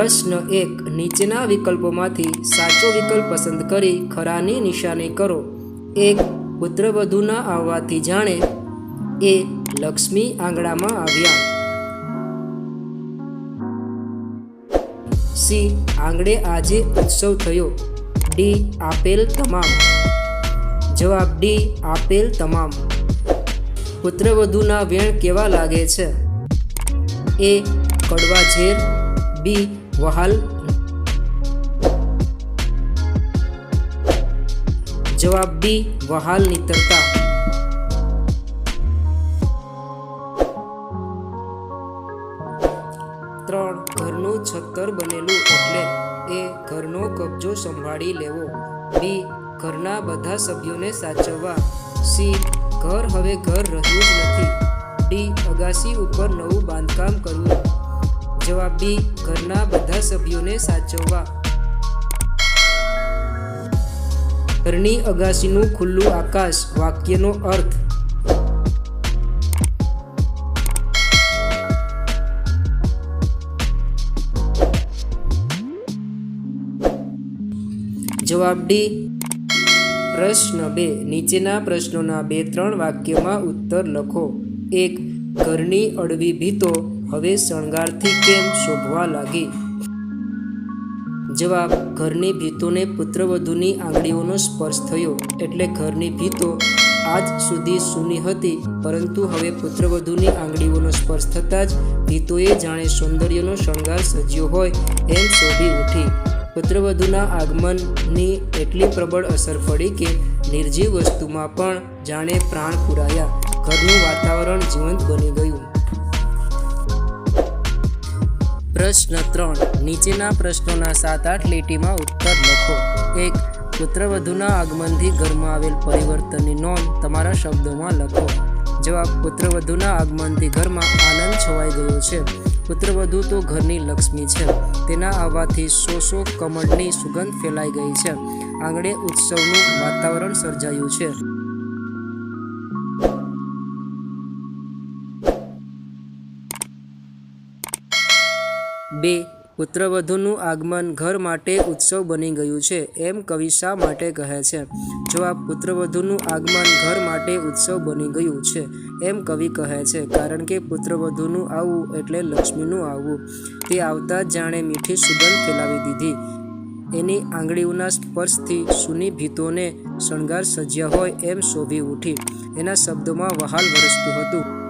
પ્રશ્ન એક. નીચેના વિકલ્પોમાંથી સાચો વિકલ્પ પસંદ કરી ખરાની નિશાની કરો. એક, પુત્રવધૂના આવવાથી જાણે. એ, લક્ષ્મી આંગણામાં આવ્યા. સી, આંગણે આજે ઉત્સવ થયો. ડી, આપેલ તમામ. જવાબ ડી, આપેલ તમામ. પુત્રવધૂના વેણ કેવા લાગે છે? એ, કડવા ઝેર. બી વહાલ. જવાબ બી, વહાલ નીતરતા. ત્રણ, ઘરનું છત્તર બનેલું એટલે એ ઘરનો કબજો સંભાળી લેવો. બી, ઘરના બધા સભ્યોને સાચવવા. સી, ઘર હવે ઘર રહ્યું જ નથી. ડી, અગાસી ઉપર નવું બાંધકામ કરવું. જવાબ બી ઘરના બધા સભ્યોને સાચવવા. ઘરની અગાસીનું ખુલ્લું આકાશ, વાક્યનો અર્થ. જવાબ પ્રશ્ન બે. નીચેના પ્રશ્નોના બે ત્રણ વાક્યમાં ઉત્તર લખો. એક, ઘરની અડવી ભીતો. હવે શણગારથી કેમ શોભવા લાગી? જવાબ, ઘરની ભીતોને પુત્રવધૂની આંગળીઓનો સ્પર્શ થયો. એટલે ઘરની ભીતો આજ સુધી સૂની હતી, પરંતુ હવે પુત્રવધૂની આંગળીઓનો સ્પર્શ થતાં જ ભીતોએ જાણે સૌંદર્યનો શણગાર સજ્યો હોય એમ શોભી ઉઠી. પુત્રવધૂના આગમનની એટલી પ્રબળ અસર પડી કે નિર્જીવ વસ્તુમાં પણ જાણે પ્રાણ પુરાયા. ઘરનું વાતાવરણ જીવંત બની ગયું. પ્રશ્ન ત્રણ. નીચેના પ્રશ્નોના સાત આઠ લીટીમાં ઉત્તર લખો. એક, પુત્રવધુના આગમનથી ઘરમાં આવેલ પરિવર્તનની નોંધ તમારા શબ્દોમાં લખો. જવાબ, પુત્રવધુના આગમનથી ઘરમાં આનંદ છવાઈ ગયો છે. પુત્રવધુ તો ઘરની લક્ષ્મી છે. તેના આવવાથી સો સો કમળની સુગંધ ફેલાઈ ગઈ છે. આંગણે ઉત્સવનું વાતાવરણ સર્જાયું છે. બે, પુત્રવધુનું આગમન ઘર માટે ઉત્સવ બની ગયું છે, એમ કવિ શા માટે કહે છે? જવાબ, પુત્રવધુનું આગમન ઘર માટે ઉત્સવ બની ગયું છે, એમ કવિ કહે છે, કારણ કે પુત્રવધુનું આવવું એટલે લક્ષ્મીનું આવવું. તે આવતા જ જાણે મીઠી સુગંધ ફેલાવી દીધી. એની આંગળીઓના સ્પર્શથી સુની ભીતોને શણગાર સજ્યા હોય એમ શોભી ઉઠી. એના શબ્દોમાં વહાલ વરસતું હતું.